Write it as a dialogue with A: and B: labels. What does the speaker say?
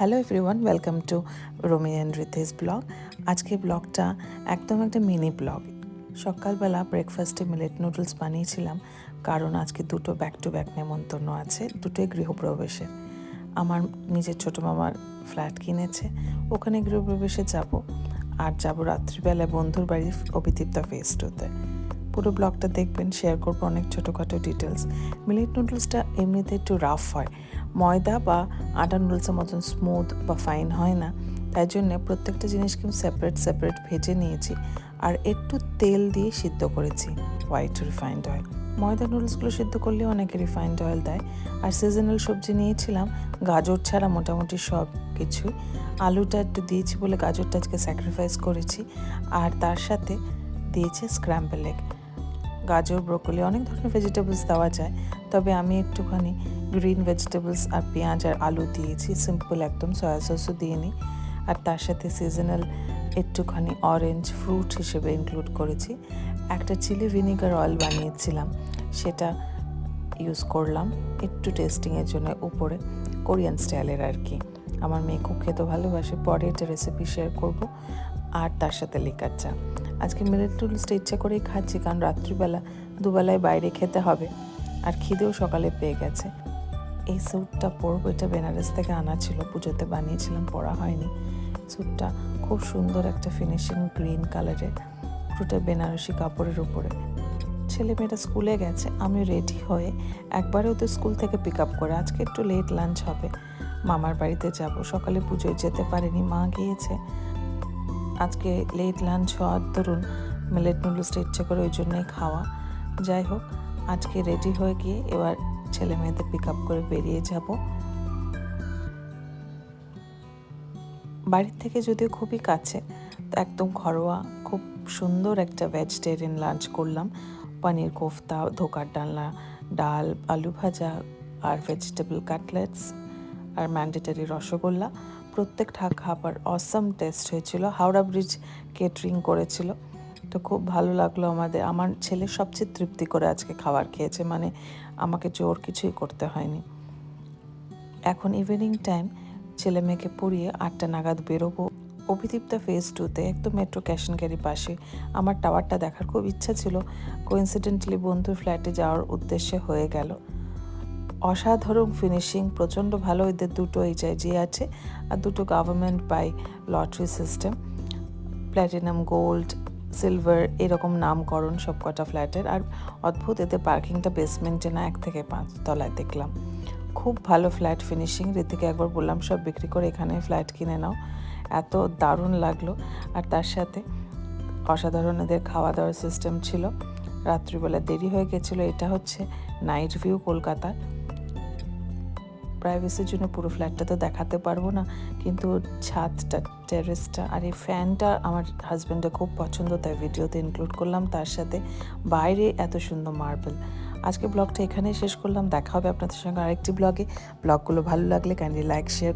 A: Hello everyone welcome to Romi and Ritesh blog আজকে ব্লগটা একদম একটা মিনি ব্লগ সকালবেলা ব্রেকফাস্টে মিলেট নুডলস বানিয়েছিলাম, কারণ আজকে দুটো ব্যাক টু ব্যাক নেমন্তন্ন আছে, দুটোই গৃহপ্রবেশে। আমার নিজের ছোটো মামার ফ্ল্যাট কিনেছে, ওখানে গৃহপ্রবেশে যাব। আর যাব রাত্রিবেলায় বন্ধুর বাড়ির অভিদীপ্তা ফেস্ট হতে পুরো ব্লগটা দেখবেন শেয়ার করব অনেক ছোটোখাটো ডিটেলস মিলেট নুডলসটা এমনিতে একটু রাফ হয় ময়দা বা আটা নুডলসের মতন স্মুথ বা ফাইন হয় না। তাই জন্য প্রত্যেকটা জিনিসকে সেপারেট সেপারেট ভেজে নিয়েছি আর একটু তেল দিয়ে সিদ্ধ করেছি হোয়াইট রিফাইন্ড অয়েল ময়দা নুডলসগুলো সিদ্ধ করলে অনেকে রিফাইন্ড অয়েল দেয়। আর সিজনাল সবজি নিয়েছিলাম, গাজর ছাড়া মোটামুটি সব কিছুই আলুটা একটু দিয়েছি বলে গাজরটা আজকে স্যাক্রিফাইস করেছি। আর তার সাথে দিয়েছি স্ক্র্যাম্বল এগ গাজর, ব্রোকলি, অনেক ধরনের ভেজিটেবলস দেওয়া যায়। তবে আমি একটুখানি গ্রিন ভেজিটেবলস আর পেঁয়াজ আর আলু দিয়েছি সিম্পল একদম সয়া সসও দিইনি আর তার সাথে সিজনাল একটুখানি অরেঞ্জ ফ্রুট হিসেবে ইনক্লুড করেছি। একটা চিলি ভিনিগার অয়েল বানিয়েছিলাম, সেটা ইউজ করলাম, একটু টেস্টিংয়ের জন্য উপরে কোরিয়ান স্টাইলের আর কি। আমার মেয়ে খুব খেতে ভালোবাসে পরে এটা রেসিপি শেয়ার করব আর তার সাথে লিকার চা। আজকে মিলেট নুডলসটা ইচ্ছা করেই খাচ্ছি, কারণ রাত্রিবেলা দুবেলায় বাইরে খেতে হবে আর খিদেও সকালে পেয়ে গেছে। এই স্যুটটা পরবো, এটা বেনারস থেকে আনা ছিল, পুজোতে বানিয়েছিলাম, পরা হয়নি। স্যুটটা খুব সুন্দর একটা ফিনিশিং গ্রিন কালারের পুরোটা বেনারসি কাপড়ের উপরে। ছেলে মেয়েটা স্কুলে গেছে, আমি রেডি হয়ে একবারে ওদের স্কুল থেকে পিক আপ করে, আজকে একটু লেট লাঞ্চ হবে। মামার বাড়িতে যাব। সকালে পুজোয় যেতে পারিনি, মা গিয়েছে। আজকে লেট লাঞ্চ হওয়ার ধরুন মিলেট নুডলসটা ইচ্ছে করে ওই জন্যই খাওয়া। যাই হোক, আজকে রেডি হয়ে গিয়ে এবার ছেলে মেয়েদের পিক আপ করে বেরিয়ে যাব। বাড়ির থেকে যদিও খুবই কাছে, তো একদম ঘরোয়া, খুব সুন্দর একটা ভেজিটেরিয়ান লাঞ্চ করলাম। পনির কোফতা, ধোকার ডালনা, ডাল, আলু ভাজা আর ভেজিটেবল কাটলেটস আর ম্যান্ডেটারি রসগোল্লা। প্রত্যেকটা খাবার অসাম টেস্ট হয়েছিল। হাওড়া ব্রিজ কেটারিং করেছিল। তো খুব ভালো লাগল আমাদের। আমার ছেলে সবচেয়ে তৃপ্তি করে আজকে খাবার খেয়েছে। মানে আমাকে জোর কিছুই করতে হয়নি। এখন ইভিনিং টাইম ছেলে মেয়েকে পড়িয়ে আটটা নাগাদ বেরোবো। অভিদীপ্তা ফেজ টুতে একদম মেট্রো ক্যাশ অ্যান্ড ক্যারি পাশে। আমার টাওয়ারটা দেখার খুব ইচ্ছা ছিল। কোইন্সিডেন্টালি বন্ধুর ফ্ল্যাটে যাওয়ার উদ্দেশ্যে হয়ে গেল। অসাধারণ ফিনিশিং প্রচণ্ড ভালো এদের দুটো এইচআইজি আছে আর দুটো government by lottery system platinum gold silver এরকম নামকরণ সব কটা ফ্ল্যাটের আর অদ্ভুত এদের পার্কিংটা বেসমেন্টে না, এক থেকে পাঁচ তলায় দেখলাম। খুব ভালো ফ্ল্যাট ফিনিশিং রীতিকে একবার বললাম, সব বিক্রি করে এখানে ফ্ল্যাট কিনে নাও। এত দারুণ লাগল। আর তার সাথে অসাধারণ এদের খাওয়া দাওয়ার সিস্টেম ছিল। রাত্রিবেলা দেরি হয়ে গেছিল, এটা হচ্ছে নাইট ভিউ কলকাতার। প্রাইভেসির জন্য পুরো ফ্ল্যাটটা তো দেখাতে পারব না। কিন্তু ছাদটা টেরেসটা আর এই ফ্যানটা আমার হাজব্যান্ডের খুব পছন্দ, তাই ভিডিওতে ইনক্লুড করলাম তার সাথে। বাইরে এত সুন্দর মার্বেল আজকে ব্লগটা এখানেই শেষ করলাম। দেখা হবে আপনাদের সঙ্গে আরেকটি ব্লগে ব্লগগুলো ভালো লাগলে কাইন্ডলি লাইক শেয়ার